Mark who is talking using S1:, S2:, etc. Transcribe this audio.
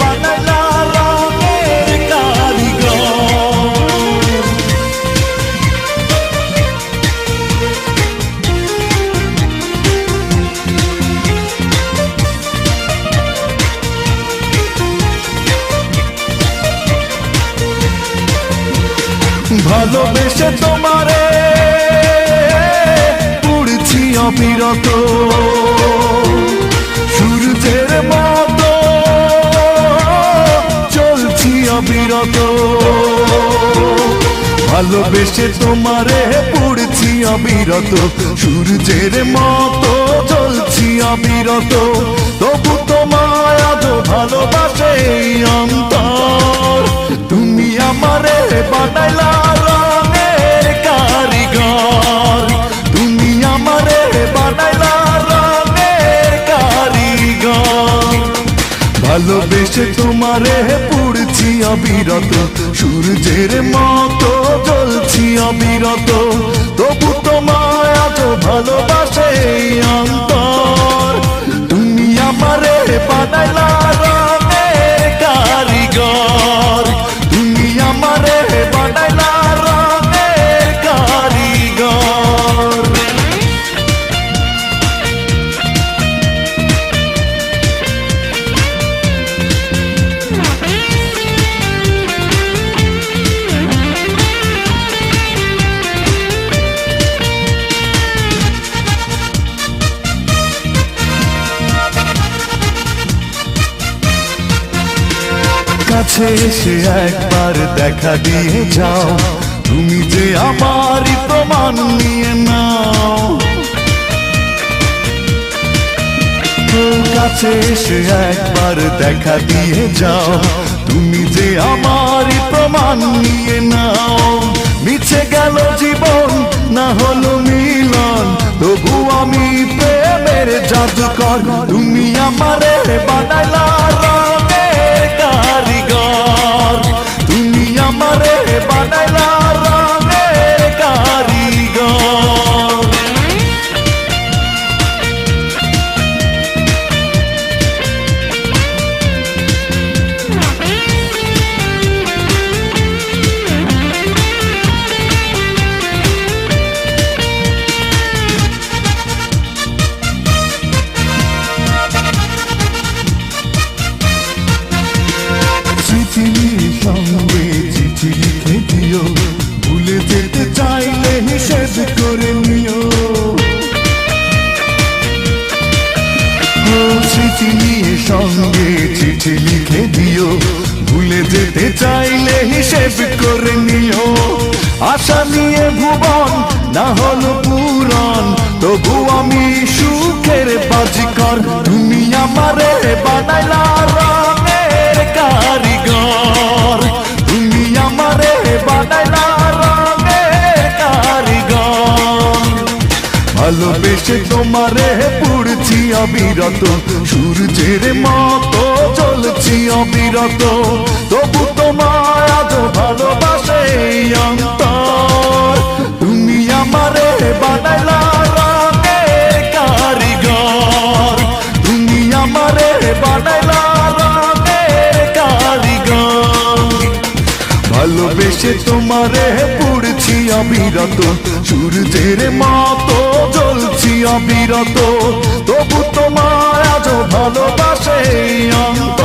S1: বানাইলা রঙের কারিগর। ভালোবেসে তোমারে পুড়ছি অবিরত। অবিরত ভালোবেসে তোমারে পুড়ছি অবিরত সূর্যের মতো চলছি অবিরত তবু তোমায় আজ ভালোবাসে অন্তর। তুমি আমারে বানাইলা ভালোবেসে তোমারে অবিরত সূর্যের মতো জ্বলছি অবিরত। তবু তোমায় আজ ভালোবাসে এই কাছে এসে একবার দেখা দিয়ে যাও। তুমি যে আমারই প্রমাণ নিয়ে নাও। কাছে এসে একবার দেখা দিয়ে যাও। তুমি যে আমারই প্রমাণ নিয়ে নাও। মিছে গেল জীবন, না হলো মিলন। তবু আমি প্রেমের জাদুকর। তুমি আমারে বানাইলা চিঠি সঙ্গে চিঠি লিখে দিও। ভুলে যেতে চাইলে হিসেব করে নিও। চিঠি নিয়ে সঙ্গে চিঠি লিখে দিও। ভুলে যেতে চাইলে হিসেব করে নিও। আশা নিয়ে ভুবন, না হলো পুরন তবু আমি সুখের বাজিকর। তুমি আমারে বানাইলা ভালোবেসে তোমারে পুড়ছি অবিরত। সূর্যের মতো চলছি অবিরত। তবু তোমার আজ ভালোবাসে অন্তর। তুমি আমারে বানাইলা রঙের কারিগর। বিরত সূর্যের মতো জ্বলছি অবিরত। তবু তোমার আজ ভালোবাসে অন্ত